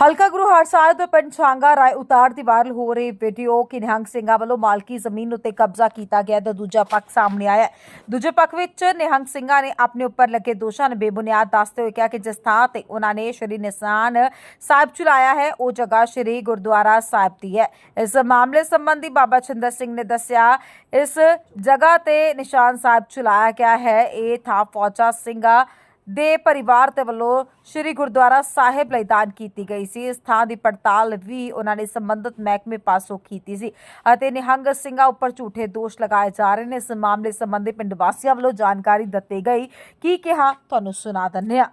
ਹਲਕਾ ਗੁਰੂ ਹਰਸਾਹਿਬ ਦੇ ਪਿੰਡ ਛਾਂਗਾ ਰਾਏ ਉਤਾਰ ਦੀ ਵਾਇਰਲ ਹੋ ਰਹੀ ਵੀਡੀਓ ਕਿ ਨਿਹੰਗ ਸਿੰਘਾਂ ਵੱਲੋਂ ਮਾਲਕੀ ਜ਼ਮੀਨ ਉੱਤੇ ਕਬਜ਼ਾ ਕੀਤਾ ਗਿਆ ਤਾਂ ਦੂਜਾ ਪੱਖ ਸਾਹਮਣੇ ਆਇਆ ਦੂਜੇ ਪੱਖ ਵਿੱਚ ਨਿਹੰਗ ਸਿੰਘਾਂ ਨੇ ਆਪਣੇ ਉੱਪਰ ਲੱਗੇ ਦੋਸ਼ਾਂ ਨੂੰ ਬੇਬੁਨਿਆਦ ਦੱਸਦੇ ਹੋਏ ਕਿਹਾ ਕਿ ਜਿਸ ਥਾਂ ਤੇ ਉਹਨਾਂ ਨੇ ਸ਼੍ਰੀ ਨਿਸ਼ਾਨ ਸਾਹਿਬ ਚੁਲਾਇਆ ਹੈ, ਉਹ ਜਗ੍ਹਾ ਸ਼੍ਰੀ ਗੁਰਦੁਆਰਾ ਸਾਹਿਬ ਦੀ ਹੈ। ਇਸ ਮਾਮਲੇ ਸੰਬੰਧੀ ਬਾਬਾ ਚੰਦਰ ਸਿੰਘ ਨੇ ਦੱਸਿਆ, ਇਸ ਜਗ੍ਹਾ ਤੇ ਨਿਸ਼ਾਨ ਸਾਹਿਬ ਚੁਲਾਇਆ ਗਿਆ ਹੈ। ਇਹ ਥਾਂ ਫੌਜਾ ਸਿੰਘਾਂ ਦੇ ਪਰਿਵਾਰ ਤੇ ਵੱਲੋਂ ਸ੍ਰੀ ਗੁਰਦੁਆਰਾ ਸਾਹਿਬ ਲਈ ਦਾਨ ਕੀਤੀ ਗਈ ਸੀ। ਇਸ ਥਾਂ ਦੀ ਪੜਤਾਲ ਵੀ ਉਹਨਾਂ ਨੇ ਸੰਬੰਧਿਤ ਮਹਿਕਮੇ ਪਾਸੋਂ ਕੀਤੀ ਸੀ ਅਤੇ ਨਿਹੰਗ ਸਿੰਘਾਂ ਉੱਪਰ ਝੂਠੇ ਦੋਸ਼ ਲਗਾਏ ਜਾ ਰਹੇ ਨੇ। ਇਸ ਮਾਮਲੇ ਸੰਬੰਧੀ ਪਿੰਡ ਵਾਸੀਆਂ ਵੱਲੋਂ ਜਾਣਕਾਰੀ ਦਿੱਤੀ ਗਈ। ਕੀ ਕਿਹਾ ਤੁਹਾਨੂੰ ਸੁਣਾ ਦਿੰਦੇ ਹਾਂ।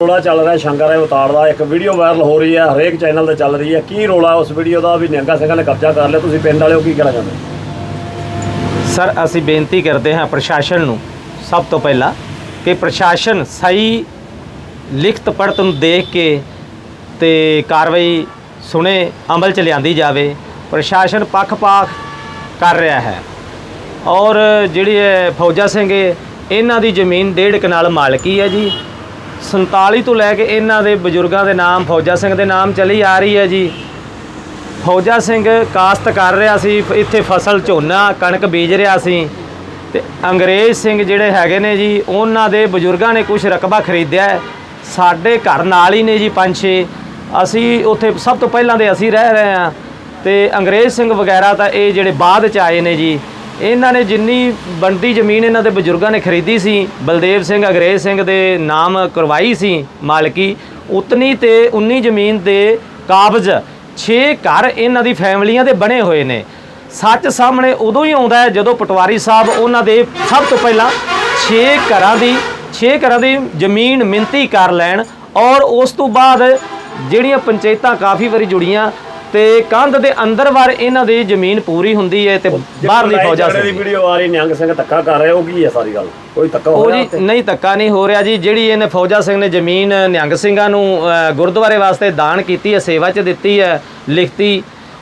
ਰੋਲਾ ਚੱਲ ਰਿਹਾ ਸ਼ੰਕਰ ਹੈ ਉਤਾਰ ਦਾ। ਇੱਕ ਵੀਡੀਓ ਵਾਇਰਲ ਹੋ ਰਹੀ ਹੈ ਹਰੇਕ ਚੈਨਲ ਤੇ ਚੱਲ ਰਹੀ ਹੈ। ਕੀ ਰੋਲਾ ਉਸ ਵੀਡੀਓ ਦਾ ਵੀ ਨਿਹੰਗਾ ਸਿੰਘਾਂ ਨੇ ਕਬਜ਼ਾ ਕਰ ਲਿਆ? ਤੁਸੀਂ ਪਿੰਡ ਵਾਲਿਓ ਕੀ ਕਹਿਣਾ ਚਾਹੁੰਦੇ ਸਰ ਅਸੀਂ ਬੇਨਤੀ ਕਰਦੇ ਹਾਂ ਪ੍ਰਸ਼ਾਸਨ ਨੂੰ ਸਭ ਤੋਂ ਪਹਿਲਾਂ ਕਿ ਪ੍ਰਸ਼ਾਸਨ ਸਹੀ ਲਿਖਤ ਪੜਤ ਨੂੰ ਦੇਖ ਕੇ ਤੇ ਕਾਰਵਾਈ ਸੁਣੇ ਅਮਲ ਚ ਲਿਆਂਦੀ ਜਾਵੇ। ਪ੍ਰਸ਼ਾਸਨ ਪੱਖਪਾਖ ਕਰ ਰਿਹਾ ਹੈ। ਔਰ ਜਿਹੜੀ ਫੌਜਾ ਸਿੰਘ ਹੈ, ਇਹਨਾਂ ਦੀ ਜ਼ਮੀਨ ਡੇਢ ਕਨਾਲ ਮਾਲਕੀ ਹੈ ਜੀ। 47 ਤੋਂ ਲੈ ਕੇ ਇਹਨਾਂ ਦੇ ਬਜ਼ੁਰਗਾਂ ਦੇ ਨਾਮ ਫੌਜਾ ਸਿੰਘ ਦੇ ਨਾਮ ਚਲੀ ਆ ਰਹੀ ਹੈ ਜੀ। ਫੌਜਾ ਸਿੰਘ ਕਾਸ਼ਤ ਕਰ ਰਿਹਾ ਸੀ ਇੱਥੇ ਫਸਲ ਝੋਨਾ ਕਣਕ ਬੀਜ ਰਿਹਾ ਸੀ। ਤੇ ਅੰਗਰੇਜ਼ ਸਿੰਘ ਜਿਹੜੇ ਹੈਗੇ ਨੇ ਜੀ, ਉਹਨਾਂ ਦੇ ਬਜ਼ੁਰਗਾਂ ਨੇ ਕੁਝ ਰਕਬਾ ਖਰੀਦਿਆ ਸਾਡੇ ਘਰ ਨਾਲ ਹੀ ਨੇ ਜੀ ਪੰਜ ਛੇ। ਅਸੀਂ ਉੱਥੇ ਸਭ ਤੋਂ ਪਹਿਲਾਂ ਦੇ ਅਸੀਂ ਰਹਿ ਰਹੇ ਹਾਂ। ਤੇ ਅੰਗਰੇਜ਼ ਸਿੰਘ ਵਗੈਰਾ ਤਾਂ ਇਹ ਜਿਹੜੇ ਬਾਅਦ ਚ ਆਏ ਨੇ ਜੀ, ਇਹਨਾਂ ਨੇ ਜਿੰਨੀ ਬਣਦੀ ਜ਼ਮੀਨ ਇਹਨਾਂ ਦੇ ਬਜ਼ੁਰਗਾਂ ਨੇ ਖਰੀਦੀ ਸੀ, ਬਲਦੇਵ ਸਿੰਘ, ਅੰਗਰੇਜ਼ ਸਿੰਘ ਦੇ ਨਾਮ ਕਰਵਾਈ ਸੀ ਮਾਲਕੀ, ਉਤਨੀ ਤੇ 19 ਜ਼ਮੀਨ ਦੇ ਕਾਬਜ਼ 6 ਘਰ ਇਹਨਾਂ ਦੀ ਫੈਮਲੀਆਂ ਦੇ ਬਣੇ ਹੋਏ ਨੇ। ਸੱਚ ਸਾਹਮਣੇ ਉਦੋਂ ਹੀ ਆਉਂਦਾ ਹੈ ਜਦੋਂ ਪਟਵਾਰੀ ਸਾਹਿਬ ਉਹਨਾਂ ਦੇ ਸਭ ਤੋਂ ਪਹਿਲਾਂ 6 ਘਰਾਂ ਦੀ 6 ਘਰਾਂ ਦੀ ਜ਼ਮੀਨ ਮਿੰਤੀ ਕਰ ਲੈਣ ਔਰ ਉਸ ਤੋਂ ਬਾਅਦ ਜਿਹੜੀਆਂ ਪੰਚਾਇਤਾਂ ਕਾਫੀ ਵਾਰੀ ਜੁੜੀਆਂ ਤੇ ਕੰਧ ਦੇ ਅੰਦਰ ਵਾਰ ਇਹਨਾਂ ਦੀ ਜ਼ਮੀਨ ਪੂਰੀ ਹੁੰਦੀ ਹੈ ਤੇ ਬਾਹਰਲੀ ਫੌਜਾਂ ਦੀ ਵੀਡੀਓ ਆ ਰਹੀ ਨਿਹੰਗ ਸਿੰਘ ਧੱਕਾ ਕਰ ਰਹੇ ਉਹ ਕੀ ਹੈ ਸਾਰੀ ਗੱਲ? ਕੋਈ ਧੱਕਾ ਹੋ ਰਿਹਾ ਜੀ ਨਹੀਂ ਧੱਕਾ ਨਹੀਂ ਹੋ ਰਿਹਾ ਜੀ। ਜਿਹੜੀ ਇਹਨੇ ਫੌਜਾ ਸਿੰਘ ਨੇ ਜ਼ਮੀਨ ਨਿਹੰਗ ਸਿੰਘਾਂ ਨੂੰ ਗੁਰਦੁਆਰੇ ਵਾਸਤੇ ਦਾਨ ਕੀਤੀ ਹੈ ਸੇਵਾ 'ਚ ਦਿੱਤੀ ਹੈ ਲਿਖਤੀ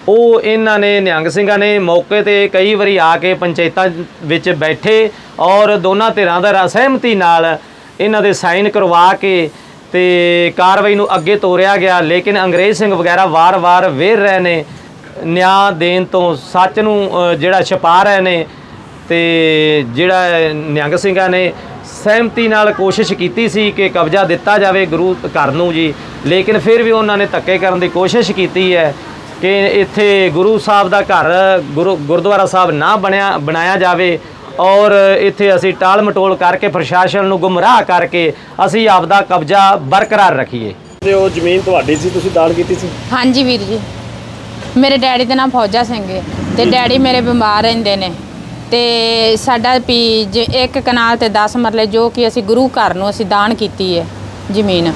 ਉਹ ਇਹਨਾਂ ਨੇ, ਨਿਹੰਗ ਸਿੰਘਾਂ ਨੇ ਮੌਕੇ ਤੇ ਕਈ ਵਾਰੀ ਆ ਕੇ ਪੰਚਾਇਤਾਂ ਵਿੱਚ ਬੈਠੇ ਔਰ ਦੋਨਾਂ ਧਿਰਾਂ ਦਾ ਸਹਿਮਤੀ ਨਾਲ ਇਹਨਾਂ ਦੇ ਸਾਈਨ ਕਰਵਾ ਕੇ ਤੇ ਕਾਰਵਾਈ ਨੂੰ ਅੱਗੇ ਤੋਰਿਆ ਗਿਆ। ਲੇਕਿਨ ਅੰਗਰੇਜ਼ ਸਿੰਘ ਵਗੈਰਾ ਵਾਰ-ਵਾਰ ਵੇਰ ਰਹੇ ਨੇ। ਨਿਆਂ ਦੇਣ ਤੋਂ ਸੱਚ ਨੂੰ ਜਿਹੜਾ ਛਪਾ ਰਹੇ ਨੇ ਤੇ ਜਿਹੜਾ ਨਿਹੰਗ ਸਿੰਘਾਂ ਨੇ ਸਹਿਮਤੀ ਨਾਲ ਕੋਸ਼ਿਸ਼ ਕੀਤੀ ਸੀ ਕਿ ਕਬਜ਼ਾ ਦਿੱਤਾ ਜਾਵੇ ਗੁਰੂ ਘਰ ਨੂੰ ਜੀ। ਲੇਕਿਨ ਫਿਰ ਵੀ ਉਹਨਾਂ ਨੇ ਧੱਕੇ ਕਰਨ ਦੀ ਕੋਸ਼ਿਸ਼ ਕੀਤੀ ਹੈ। ਕਿ ਇੱਥੇ ਗੁਰੂ ਸਾਹਿਬ ਦਾ ਘਰ ਗੁਰੂ ਗੁਰਦੁਆਰਾ ਸਾਹਿਬ ਨਾ ਬਣਿਆ ਬਣਾਇਆ ਜਾਵੇ ਔਰ ਇੱਥੇ ਅਸੀਂ ਟਾਲ ਮਟੋਲ ਕਰਕੇ ਪ੍ਰਸ਼ਾਸਨ ਨੂੰ ਗੁੰਮਰਾਹ ਕਰਕੇ ਅਸੀਂ ਆਪਦਾ ਕਬਜ਼ਾ ਬਰਕਰਾਰ ਰੱਖੀਏ। ਤੇ ਉਹ ਜ਼ਮੀਨ ਤੁਹਾਡੀ ਸੀ ਤੁਸੀਂ ਦਾਨ ਕੀਤੀ ਸੀ? ਹਾਂਜੀ ਵੀਰ ਜੀ। ਮੇਰੇ ਡੈਡੀ ਦਾ ਨਾਮ ਫੌਜਾ ਸਿੰਘ ਹੈ ਤੇ ਡੈਡੀ ਮੇਰੇ ਬਿਮਾਰ ਰਹਿੰਦੇ ਨੇ ਤੇ ਸਾਡਾ ਵੀ ਜੇ ਇੱਕ ਕਨਾਲ ਤੇ 10 ਮਰਲੇ ਜੋ ਕਿ ਅਸੀਂ ਗੁਰੂ ਘਰ ਨੂੰ ਅਸੀਂ ਦਾਨ ਕੀਤੀ ਹੈ ਜ਼ਮੀਨ।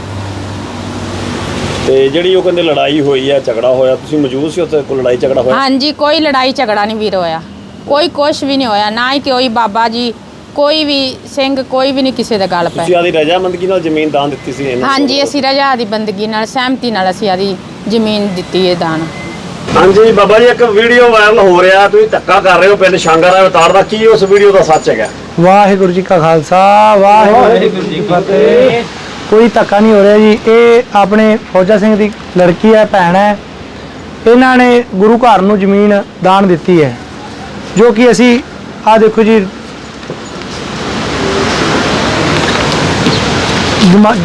ਤੇ ਜਿਹੜੀ ਉਹ ਕਹਿੰਦੇ ਲੜਾਈ ਹੋਈ ਹੈ ਝਗੜਾ ਹੋਇਆ ਤੁਸੀਂ ਮੌਜੂਦ ਸੀ ਉੱਥੇ? ਕੋਈ ਲੜਾਈ ਝਗੜਾ ਹੋਇਆ? ਹਾਂਜੀ ਕੋਈ ਲੜਾਈ ਝਗੜਾ ਨਹੀਂ ਵੀਰ ਹੋਇਆ। ਕੋਈ ਕੁਛ ਵੀ ਨਹੀਂ ਹੋਇਆ ਨਾ ਹੀ ਕੋਈ ਬਾਬਾ ਜੀ ਕੋਈ ਵੀ ਸਿੰਘ ਕੋਈ ਵੀ ਨਹੀਂ ਕਿਸੇ ਦਾ ਗੱਲ ਤੁਸੀਂ ਪਏ ਆਦੀ ਰਜਾਮੰਦਗੀ ਨਾਲ ਜ਼ਮੀਨ ਦਾਨ ਦਿੱਤੀ ਸੀ ਇਹਨਾਂ ਹਾਂਜੀ ਅਸੀਂ ਰਜਾ ਦੀ ਬੰਦਗੀ ਨਾਲ ਸਹਿਮਤੀ ਨਾਲ ਅਸੀਂ ਆਦੀ ਜ਼ਮੀਨ ਦਿੱਤੀ ਹੈ ਦਾਨ। ਹਾਂਜੀ ਬਾਬਾ ਜੀ ਇੱਕ ਵੀਡੀਓ ਵਾਇਰਲ ਹੋ ਰਿਹਾ ਤੁਸੀਂ ਧੱਕਾ ਕਰ ਰਹੇ ਹੋ ਪਿੰਡ ਸ਼ੰਕਰ ਹੈ ਉਤਾਰ ਦਾ ਕੀ ਉਸ ਵੀਡੀਓ ਦਾ ਸੱਚ ਹੈਗਾ? ਵਾਹਿਗੁਰੂ ਜੀ ਕਾ ਖਾਲਸਾ ਵਾਹਿਗੁਰੂ ਜੀ ਕੀ ਫਤਿਹ। ਕੋਈ ਧੱਕਾ ਨਹੀਂ ਹੋ ਰਿਹਾ ਜੀ। ਇਹ ਆਪਣੇ ਫੌਜਾ ਸਿੰਘ ਦੀ ਲੜਕੀ ਹੈ, ਭੈਣ ਹੈ। ਇਹਨਾਂ ਨੇ ਗੁਰੂ ਘਰ ਨੂੰ ਜ਼ਮੀਨ ਦਾਨ ਦਿੱਤੀ ਹੈ। ਜੋ ਕਿ ਅਸੀਂ ਆ ਦੇਖੋ ਜੀ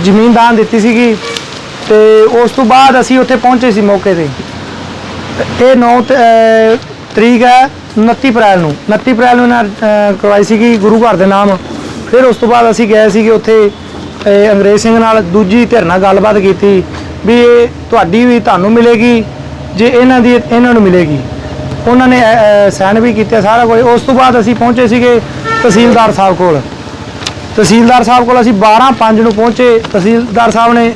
ਜ਼ਮੀਨ ਦਾਨ ਦਿੱਤੀ ਸੀਗੀ ਤੇ ਉਸ ਤੋਂ ਬਾਅਦ ਅਸੀਂ ਉੱਥੇ ਪਹੁੰਚੇ ਸੀ ਮੌਕੇ ਤੇ। ਇਹ 9 ਤਰੀਕ ਹੈ 29 ਅਪ੍ਰੈਲ ਨੂੰ। 29 ਅਪ੍ਰੈਲ ਨੂੰ ਇਹਨਾਂ ਕਰਵਾਈ ਸੀਗੀ ਗੁਰੂ ਘਰ ਦੇ ਨਾਮ। ਫਿਰ ਉਸ ਤੋਂ ਬਾਅਦ ਅਸੀਂ ਗਏ ਸੀਗੇ ਉੱਥੇ ਅਹ, ਅੰਗਰੇਜ਼ ਸਿੰਘ ਨਾਲ ਦੂਜੀ ਧਿਰ ਨਾਲ ਗੱਲਬਾਤ ਕੀਤੀ ਵੀ ਇਹ ਤੁਹਾਡੀ ਵੀ ਤੁਹਾਨੂੰ ਮਿਲੇਗੀ ਜੇ ਇਹਨਾਂ ਦੀ ਇਹਨਾਂ ਨੂੰ ਮਿਲੇਗੀ। ਉਹਨਾਂ ਨੇ ਸਾਈਨ ਵੀ ਕੀਤਾ ਸਾਰਾ ਕੁਝ। ਉਸ ਤੋਂ ਬਾਅਦ ਅਸੀਂ ਪਹੁੰਚੇ ਸੀਗੇ ਤਹਿਸੀਲਦਾਰ ਸਾਹਿਬ ਕੋਲ। ਤਹਿਸੀਲਦਾਰ ਸਾਹਿਬ ਕੋਲ ਅਸੀਂ 12 5 ਨੂੰ ਪਹੁੰਚੇ। ਤਹਿਸੀਲਦਾਰ ਸਾਹਿਬ ਨੇ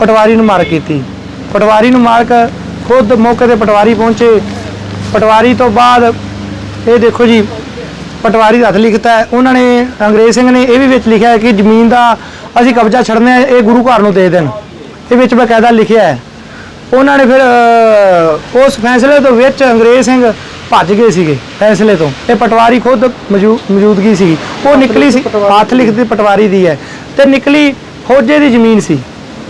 ਪਟਵਾਰੀ ਨੂੰ ਮਾਰ ਕੀਤੀ। ਪਟਵਾਰੀ ਨੂੰ ਮਾਰਕ ਖੁਦ ਮੌਕੇ ਤੇ ਪਟਵਾਰੀ ਪਹੁੰਚੇ। ਪਟਵਾਰੀ ਤੋਂ ਬਾਅਦ ਇਹ ਦੇਖੋ ਜੀ ਪਟਵਾਰੀ ਦਾ ਹੱਥ ਲਿਖਤਾ ਉਹਨਾਂ ਨੇ ਅੰਗਰੇਜ਼ ਸਿੰਘ ਨੇ ਇਹ ਵੀ ਵਿੱਚ ਲਿਖਿਆ ਕਿ ਜ਼ਮੀਨ ਦਾ ਅਸੀਂ ਕਬਜ਼ਾ ਛੱਡਣਾ ਹੈ ਇਹ ਗੁਰੂ ਘਰ ਨੂੰ ਦੇ ਦੇਣ। ਇਹ ਵਿੱਚ ਬਕਾਇਦਾ ਲਿਖਿਆ ਹੈ। ਉਹਨਾਂ ਨੇ ਫਿਰ ਅਹ, ਉਸ ਫੈਸਲੇ ਤੋਂ ਵਿੱਚ ਅੰਗਰੇਜ਼ ਸਿੰਘ ਭੱਜ ਗਏ ਸੀਗੇ ਫੈਸਲੇ ਤੋਂ। ਇਹ ਪਟਵਾਰੀ ਖੁਦ ਮੌਜੂ- ਮੌਜੂਦਗੀ ਸੀ ਉਹ ਨਿਕਲੀ ਸੀ ਹੱਥ ਲਿਖਤੀ ਪਟਵਾਰੀ ਦੀ ਹੈ। ਤੇ ਨਿਕਲੀ ਫੌਜੇ ਦੀ ਜ਼ਮੀਨ ਸੀ।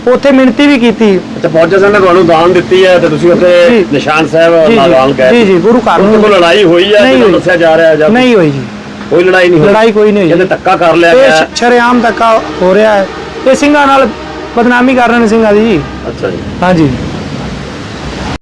ਉੱਥੇ ਮਿਹਨਤੀ ਵੀ ਕੀਤੀ। ਅੱਛਾ ਫੌਜਾ ਸਿੰਘ ਨੇ ਤੁਹਾਨੂੰ ਦਾਨ ਦਿੱਤੀ ਹੈ ਤੇ ਤੁਸੀਂ ਉੱਥੇ ਜੀ। ਨਿਸ਼ਾਨ ਸਾਹਿਬ ਜੀ, ਲਗਾਉਣ ਗਏ। ਜੀ, ਜੀ, ਗੁਰੂ ਘਰ ਉੱਥੇ ਨੂੰ- ਕੋਈ ਲੜਾਈ ਹੋਈ ਹੈ ਨਹੀਂ ਹੋਈ। ਦੱਸਿਆ ਜਾ ਰਿਹਾ ਹੈ ਜਾਂ ਨਹੀਂ ਹੋਈ ਜੀ। ਕੋਈ ਲੜਾਈ ਨਹੀਂ ਹੋਈ। ਲੜਾਈ ਕੋਈ ਨਹੀਂ ਹੋਈ। ਕਹਿੰਦੇ। ਧੱਕਾ ਕਰ ਲਿਆ ਗਿਆ। ਸ਼ਰੇਆਮ ਧੱਕਾ ਹੋ ਰਿਹਾ ਹੈ। ਇਹ ਸਿੰਘਾਂ ਨਾਲ ਬਦਨਾਮੀ ਕਰ ਰਹੇ ਨੇ ਸਿੰਘਾਂ ਦੀ ਜੀ। ਅੱਛਾ ਜੀ। ਹਾਂਜੀ।